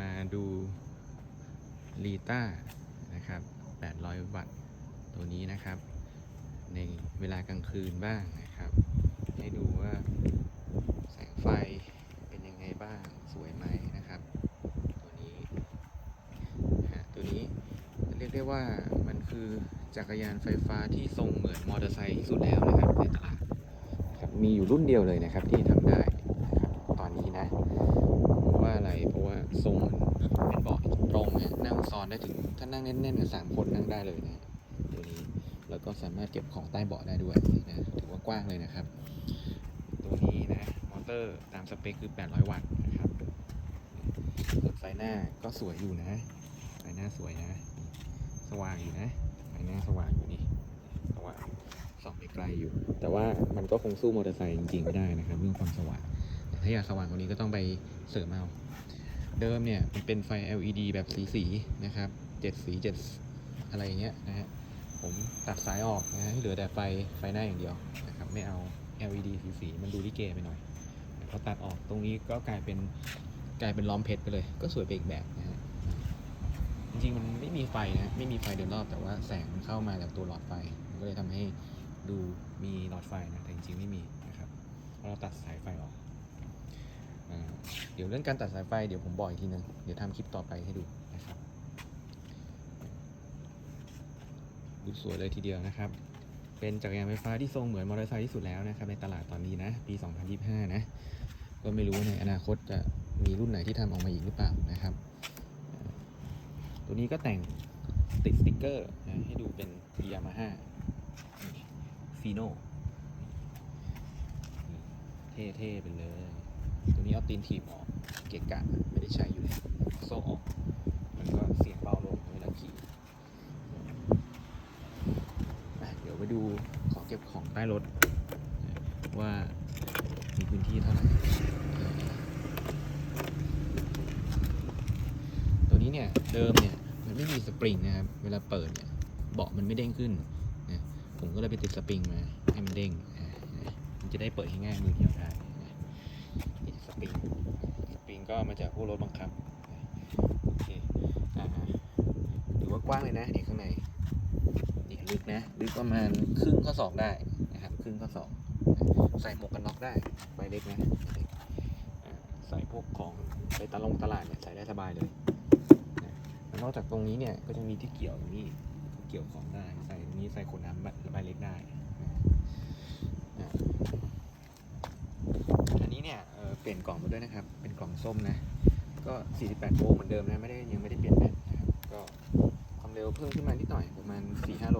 มาดูลีต้านะครับ 800 วัตต์ตัวนี้นะครับ ในเวลากลางคืนบ้างนะครับ ให้ดูว่าแสงไฟเป็นยังไงบ้างสวยไหมนะครับ ตัวนี้ฮะตัวนี้เรียกได้ว่ามันคือจักรยานไฟฟ้าที่ทรงเหมือนมอเตอร์ไซค์ที่สุดแล้วนะครับในตลาดครับมีอยู่รุ่นเดียวเลยนะครับที่ทำได้นะครับตอนนี้นะ ว่าอะไรเพราะว่าทรงาะนั่งซ้อนได้ถึงถ้านั่งแน่นๆกับสามคนนั่งได้เลยนะตัวนี้แล้วก็สามารถเก็บของใต้เบาะได้ด้วยนะถือว่ากว้างเลยนะครับ ตัวนี้นะมอเตอร์ตามสเปคคือ 800 วัตต์นะครับส่วนไฟหน้าก็สวยอยู่นะไฟหน้าสวยนะ สว่างอยู่นะไฟหน้าสว่างอยู่นี่สว่างส่องไปไกลอยู่ แต่ว่ามันก็คงสู้มอเตอร์ไซค์จริงๆไม่ได้นะครับ เรื่องความสว่างถ้าอยากสว่างกว่านี้ก็ต้องไปเสริมเอา เดิมเนี่ยมันเป็นไฟ LED แบบสีสีๆนะครับเจ็ดสีเจ็ดอะไรอย่างเงี้ยนะฮะผมตัดสายออกนะฮะให้เหลือแต่ไฟไฟหน้าอย่างเดียวนะครับไม่เอา LED สีสีๆมันดูลิเกไปหน่อยพอตัดออกตรงนี้ก็กลายเป็นกลายเป็นล้อมเพชรไปเลย ก็สวยไปอีกแบบนะฮะจริงๆมันไม่มีไฟนะไม่มีไฟเดินรอบแต่ว่าแสงมันเข้ามาจากตัวหลอดไฟมันก็เลยทำให้ดูมีหลอดไฟนะแต่จริงๆไม่มีนะครับเพราะเราตัดสายไฟออก เดี๋ยวเรื่องการตัดสายไฟเดี๋ยวผมบอกอีกทีนึงเดี๋ยวทำคลิปต่อไปให้ดูนะครับดูสวยเลยทีเดียวนะครับ เป็นจักรยานไฟฟ้าที่ทรงเหมือนมอเตอร์ไซค์ที่สุดแล้วนะครับในตลาดตอนนี้นะ ปี 2025 นะ ก็ไม่รู้ในอนาคตจะมีรุ่นไหนที่ทำออกมาอีกหรือเปล่านะครับ ตัวนี้ก็แต่งติดสติกเกอร์นะให้ดูเป็นยามาฮ่าฟีโนเท่ๆไปเลย ตัวนี้เอาตีนถีบออกเกะกะไม่ได้ใช้อยู่แล้วโซ่ออก มันก็เสียงเบาลงเวลาขี่เดี๋ยวไปดูขอเก็บของใต้รถ ว่ามีพื้นที่เท่าไหร่ ตัวนี้เนี่ยเดิมเนี่ยมันไม่มีสปริงนะครับ เวลาเปิดเนี่ยเบาะมันไม่เด้งขึ้นนะผมก็เลยไปติดสปริงมาให้มันเด้งมันจะได้เปิดให้ง่ายมือเดียวได้ สปริง สปริงก็มาจากพวกรถบังคับ โอเคอ่าถือว่ากว้างเลยนะนี่ข้างใน นี่ลึกนะ ลึกประมาณครึ่งข้อศอกได้นะครับ ครึ่งข้อศอก ใส่หมวกกันน็อกได้ ใบเล็กนะ ใส่พวกของไปตลงตลาดเนี่ยใส่ได้สบายเลยนอกจากตรงนี้เนี่ยก็จะมีที่เกี่ยวตรงนี้เกี่ยวของได้ ใส่ตรงนี้ใส่ขวดน้ำระบเล็กได้อะอันนี้ เปลี่ยนกล่องมาด้วยนะครับ เป็นกล่องส้มนะ ก็ 48 โวลต์เหมือนเดิมนะ ไม่ได้ยังไม่ได้เปลี่ยนแบตนะครับ ก็ความเร็วเพิ่มขึ้นมานิดหน่อยประมาณ 4-5 โล